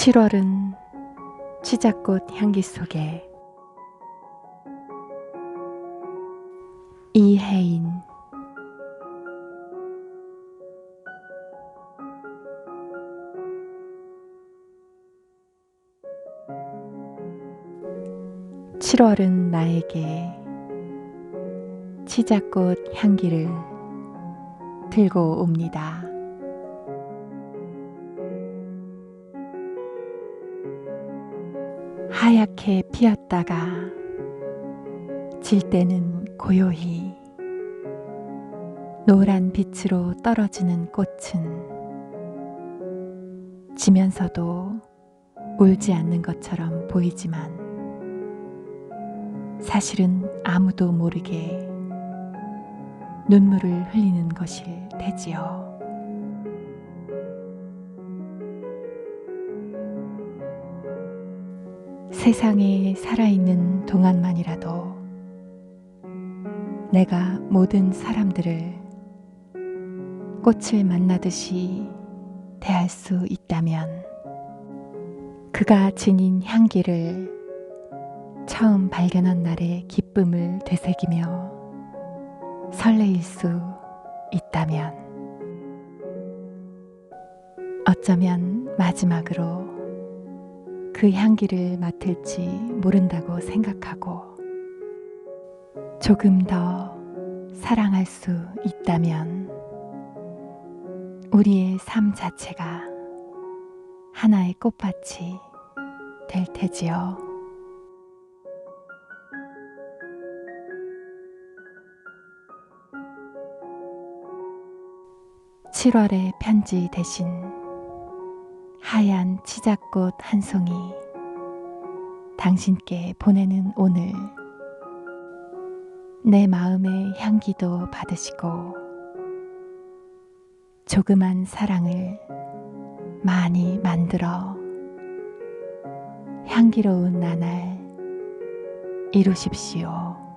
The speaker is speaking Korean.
7월은 치자꽃 향기 속에 이혜인 칠월은 나에게 치자꽃 향기를 들고 옵니다. 하얗게 피었다가 질 때는 고요히 노란 빛으로 떨어지는 꽃은 지면서도 울지 않는 것처럼 보이지만 사실은 아무도 모르게 눈물을 흘리는 것일 테지요. 세상에 살아있는 동안만이라도 내가 모든 사람들을 꽃을 만나듯이 대할 수 있다면 그가 지닌 향기를 처음 발견한 날의 기쁨을 되새기며 설레일 수 있다면 어쩌면 마지막으로 그 향기를 맡을지 모른다고 생각하고 조금 더 사랑할 수 있다면 우리의 삶 자체가 하나의 꽃밭이 될 테지요. 7월의 편지 대신 하얀 치자꽃 한 송이 당신께 보내는 오늘 내 마음의 향기도 받으시고 조그만 사랑을 많이 만들어 향기로운 나날 이루십시오.